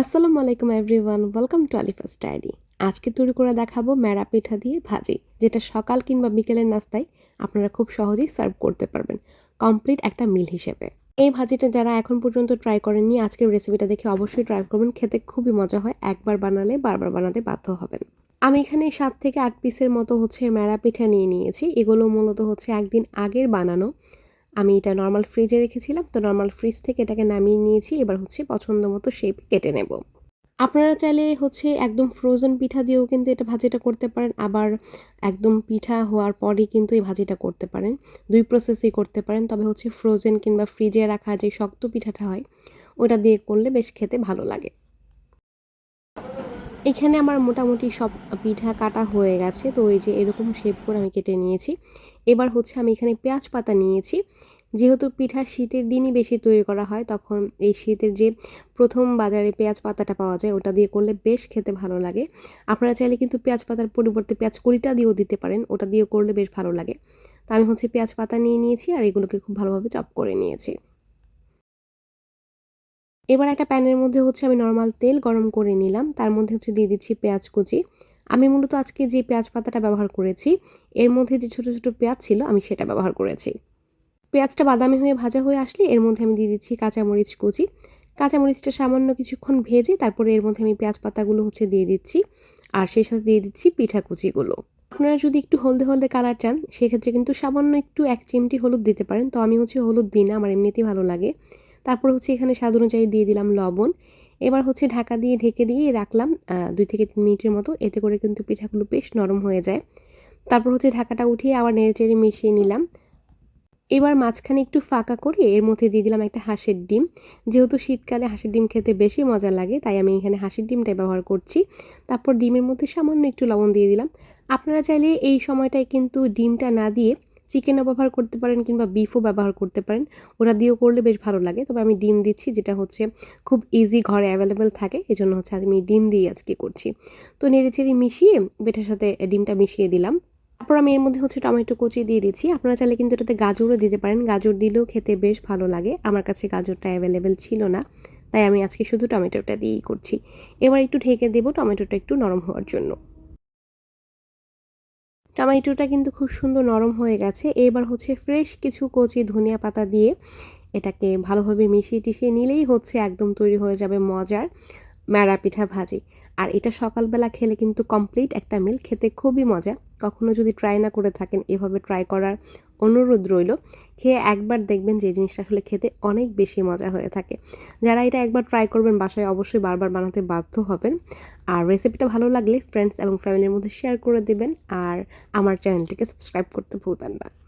আসসালামু আলাইকুম everyone, welcome to Alifa study আজকে তৈরি করে দেখাবো ম্যাড়া পিঠা দিয়ে ভাজি, যেটা সকাল কিংবা বিকেলের নাস্তায় আপনারা খুব সহজেই সার্ভ করতে পারবেন, কমপ্লিট একটা মিল হিসেবে। এই ভাজিটা যারা এখন পর্যন্ত ট্রাই করেননি, আজকের রেসিপিটা দেখে অবশ্যই ট্রাই করবেন, খেতে খুবই মজা হয়, একবার বানালে বারবার বানাতে বাধ্য হবেন। আমি এখানে সাত থেকে আট পিসের মতো হচ্ছে ম্যাড়া পিঠা নিয়ে নিয়েছি, এগুলো মূলত হচ্ছে একদিন আগের বানানো আমি এটা নর্মাল ফ্রিজে রেখেছিলাম, তো নর্মাল ফ্রিজ থেকে এটাকে নামিয়ে নিয়েছি, এবার হচ্ছে পছন্দ মতো শেপ কেটে নেব। আপনারা চাইলে হচ্ছে একদম ফ্রোজেন পিঠা দিয়েও কিন্তু এটা ভাজিটা করতে পারেন, আবার একদম পিঠা হওয়ার পরই কিন্তু এই ভাজিটা করতে পারেন। দুই প্রসেসেই করতে পারেন, তবে হচ্ছে ফ্রোজেন কিংবা ফ্রিজে রাখা যে শক্ত পিঠাটা হয়, ওটা দিয়ে করলে বেশ খেতে ভালো লাগে। এখানে আমার মোটামুটি সব পিঠা কাটা হয়ে গেছে। তো এই যে এরকম শেপ করে আমি কেটে নিয়েছি। এবার হচ্ছে আমি এখানে পেঁয়াজ পাতা নিয়েছি। যেহেতু পিঠা শীতের দিনই বেশি তৈরি করা হয়, তখন এই শীতের যে প্রথম বাজারে পেঁয়াজ পাতাটা পাওয়া যায়, ওটা দিয়ে করলে বেশ খেতে ভালো লাগে। আপনারা চাইলে কিন্তু পেঁয়াজ পাতার পরিবর্তে পেঁয়াজ কড়িটা দিয়েও দিতে পারেন, ওটা দিয়ে করলে বেশ ভালো লাগে। তো আমি হচ্ছে পেঁয়াজ পাতা নিয়ে নিয়েছি আর এগুলোকে খুব ভালোভাবে চপ করে নিয়েছি। এবার একটা প্যানের মধ্যে হচ্ছে আমি নর্মাল তেল গরম করে নিলাম। তার মধ্যে হচ্ছে দিয়ে দিচ্ছি পেঁয়াজ কুচি। আমি মূলত আজকে যে পেঁয়াজ পাতাটা ব্যবহার করেছি, এর মধ্যে যে ছোটো ছোটো পেঁয়াজ ছিল, আমি সেটা ব্যবহার করেছি। পেঁয়াজটা বাদামি হয়ে ভাজা হয়ে আসলে এর মধ্যে আমি দিয়ে দিচ্ছি কাঁচামরিচ কুচি। কাঁচামরিচটা সামান্য কিছুক্ষণ ভেজে তারপরে এর মধ্যে আমি পেঁয়াজ পাতাগুলো হচ্ছে দিয়ে দিচ্ছি। আর সেই সাথে দিয়ে দিচ্ছি পিঠা কুচিগুলো। আপনারা যদি একটু হলদে হলদে কালার চান, সেক্ষেত্রে কিন্তু সামান্য একটু এক চিমটি হলুদ দিতে পারেন। তো আমি হচ্ছে হলুদ দিই না, আমার এমনিতেই ভালো লাগে। তারপর হচ্ছে এখানে স্বাদ অনুযায়ী দিয়ে দিলাম লবণ। এবার হচ্ছে ঢাকা দিয়ে ঢেকে দিয়ে রাখলাম দুই থেকে তিন মিনিটের মতো। এতে করে কিন্তু পিঠাগুলো বেশ নরম হয়ে যায়। তারপর হচ্ছে ঢাকাটা উঠিয়ে আবার নেড়ে চেড়ে মিশিয়ে নিলাম। এবার মাঝখানে একটু ফাঁকা করে এর মধ্যে দিয়ে দিলাম একটা হাঁসের ডিম। যেহেতু শীতকালে হাঁসের ডিম খেতে বেশি মজা লাগে, তাই আমি এখানে হাঁসের ডিমটাই ব্যবহার করছি। তারপর ডিমের মধ্যে সামান্য একটু লবণ দিয়ে দিলাম। আপনারা চাইলে এই সময়টায় কিন্তু ডিমটা না দিয়ে চিকেনও ব্যবহার করতে পারেন কিংবা বিফও ব্যবহার করতে পারেন। ওটা দিয়েও করলে বেশ ভালো লাগে। তবে আমি ডিম দিচ্ছি, যেটা হচ্ছে খুব ইজি ঘরে অ্যাভেলেবেল থাকে। এই জন্য হচ্ছে আমি ডিম দিয়ে আজকে করছি। তো নেড়ে চেড়ে মিশিয়ে বেটার সাথে ডিমটা মিশিয়ে দিলাম। তারপর আমি এর মধ্যে হচ্ছে টমেটো কুচি দিয়ে দিচ্ছি। আপনারা চাইলে কিন্তু এটাতে গাজরও দিতে পারেন। গাজর দিলেও খেতে বেশ ভালো লাগে। আমার কাছে গাজরটা অ্যাভেলেবেল ছিল না। তাই আমি আজকে শুধু টমেটোটা দিয়েই করছি। এবার একটু ঢেকে দেবো। টমেটোটা একটু নরম হওয়ার জন্য। টমেটোটা কিন্তু খুব সুন্দর নরম হয়ে গেছে। এবার হচ্ছে ফ্রেশ কিছু কচি ধনিয়া পাতা দিয়ে এটাকে ভালোভাবে মিশিয়ে টিশিয়ে নিলেই হচ্ছে একদম তৈরি হয়ে যাবে মজার। ম্যাড়া পিঠা ভাজি। আর এটা সকালবেলা খেলে কিন্তু কমপ্লিট একটা মিল খেতে খুবই মজা। কখনো যদি ট্রাই না করে থাকেন, এভাবে ট্রাই করার অনুরোধ রইল। খেয়ে একবার দেখবেন যে জিনিসটা আসলে খেতে অনেক বেশি মজা হয়ে থাকে। যারা এটা একবার ট্রাই করবেন, বাসায় অবশ্যই বারবার বানাতে বাধ্য হবেন। আর রেসিপিটা ভালো লাগলে ফ্রেন্ডস এবং ফ্যামিলির মধ্যে শেয়ার করে দেবেন। আর আমার চ্যানেলটিকে সাবস্ক্রাইব করতে ভুলবেন না।